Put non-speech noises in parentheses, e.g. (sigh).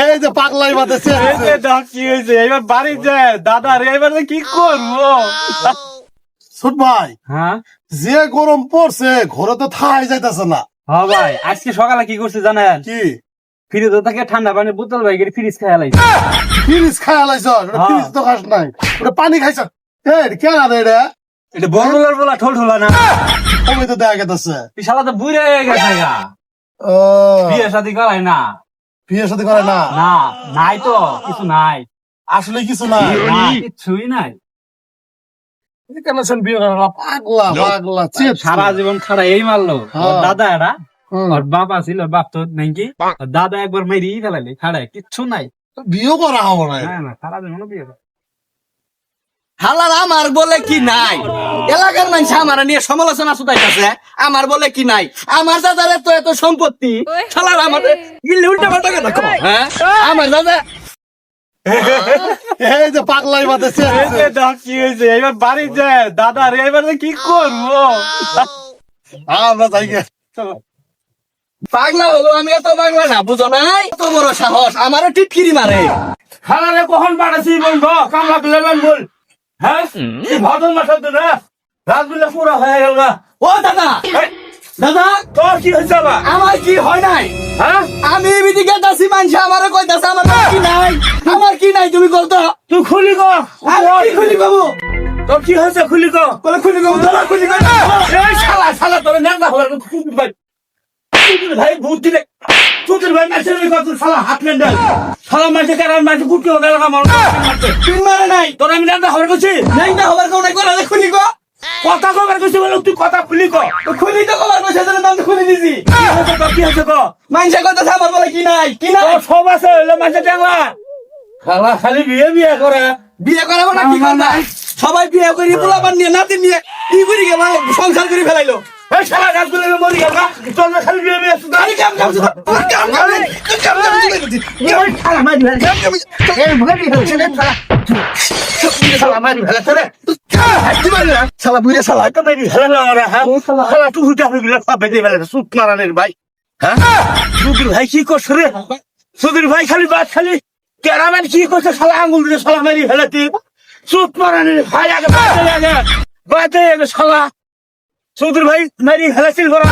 এই যে পাগলাই বাতাসে কি হয়েছে? এবার বাড়ি যায় দাদা রে এবার কি করব? ছোট ভাই হ্যাঁ? যে গরম পড়ছে ঘরে তো থাই যাইতেছে না। হ্যাঁ ভাই আজকে সকালে কি করছে জানেন? কি? ফ্রিজ থাকে ঠান্ডা পানি বোতল ভাই গেলে ফ্রিজ খাই লাই ফ্রিজ খাই আলাইছ। ফ্রিজ তো খাস নাই। পানি খাইছ। এই কে রে এটা? এটা বড়লার বলা ঠোল ঠোলা না তো দেখা গেছে এই শালা তো বুড়ে হয়ে গেছে গা। ও। বিয়ে শাদি করাই না। সাথে করে না? না নাই তো কিছু নাই। আসলে কিছু না না কিছুই নাই। কেন শুন বিয়ে করে পাগলা পাগলা সারা জীবন খাড়া এই মারলো। হ্যাঁ। দাদা এরা ওর বাপ আছিল ওর বাপ তো নাকি ওর দাদা একবার মেরি ফেলালি খাড়ায় কিচ্ছু নাই। বিয়ে করা হবে না না না সারা জীবন বিয়ে করে। হালার আমার বলে কি নাই? এলাকার মানুষ আমার নিয়ে সমালোচনা শুধাইতেছে আমার বলে কি নাই? আমার দাদার এত এত সম্পত্তি শালার আমার গিল্লি উল্টা পাল্টা কথা কও, হ্যাঁ? আমার দাদা (laughs) এই যে পাগলাই বাতাসে এই যে কি হয়েছে এবার বাড়ি যায় দাদা রে এবার কি করব? আমরা যাই গে। পাগলা হলো আমি এত পাগলা না বুঝো নাই? এত বড় সাহস আমারও টিটকিরি মারে। খালারে কখন পাঠাচ্ছি বন্ধ? কামলা পেলেবেন বল হ্যাঁ? এই ভাদর মাসের দিনে রাতগুলো পুরো হয়ে গেল গা। ও দাদা! দাদা! তোর কি হয়েছে আমার কি হয় নাই? হ্যাঁ? আমি এদিকে দাসি মানুষ আমারও কইতাছে আমার কি নাই? আমার কি নাই? তুমি বলতো তুই খুলি গো। আমি খুলি বাবু? তোর কি হয়েছে খুলি গো? বলে খুলি বাবু দাদা খুলি বাবু এই শালা শালা তোর নেতা হলো তুই ভাই ভাই ভূত দিলে তুই ভাই মেসেজ কত শালা হাত মেন শালা মাঝে কারণ মাঝে গুটি হয়ে গেল আমার তুই মারে নাই। তোর আমি নেতা খবর করছি? নাই না হবার কোন কোন খুলি গো? কথা খবর করছি বলে তুই কথা খুলি কো। খুলি তো কবার পয়সা দিলে দাম খুলি দিছি। কি হয়েছে গো, কি হয়েছে গো মানুষের কথা আমার বলে কি নাই কি নাই? সব আছে হইল খালি বিয়ে বিয়ে করে। বিয়ে করাবো না কি করবা সবাই বিয়ে করি পোলাপান নিয়ে নাতি নিয়ে কি করি মানে সংসার করে ফেলাইলো। এই শালা গাছগুলো মরি গেল না তোর খালি বিয়ে বিয়ে শুধু আরে কাম কাম শুধু কাম কাম কাম কাম শালা বুড়ে শালা তো মেরি হেলা না ওরা হ্যাঁ শালা তুই হুটা হয়ে গেলে সব বেঁধে ফেলে সুত মারানের ভাই হ্যাঁ সুধীর ভাই কি করছে রে সুধীর ভাই খালি বাদ খালি ক্যারামেন কি করছে শালা আঙ্গুল দিয়ে শালা মেরি ফেলেছি সুত মারানের ভাই আগে বাদে আগে বাদে শালা সুধীর ভাই মেরি ফেলেছিল ঘোরা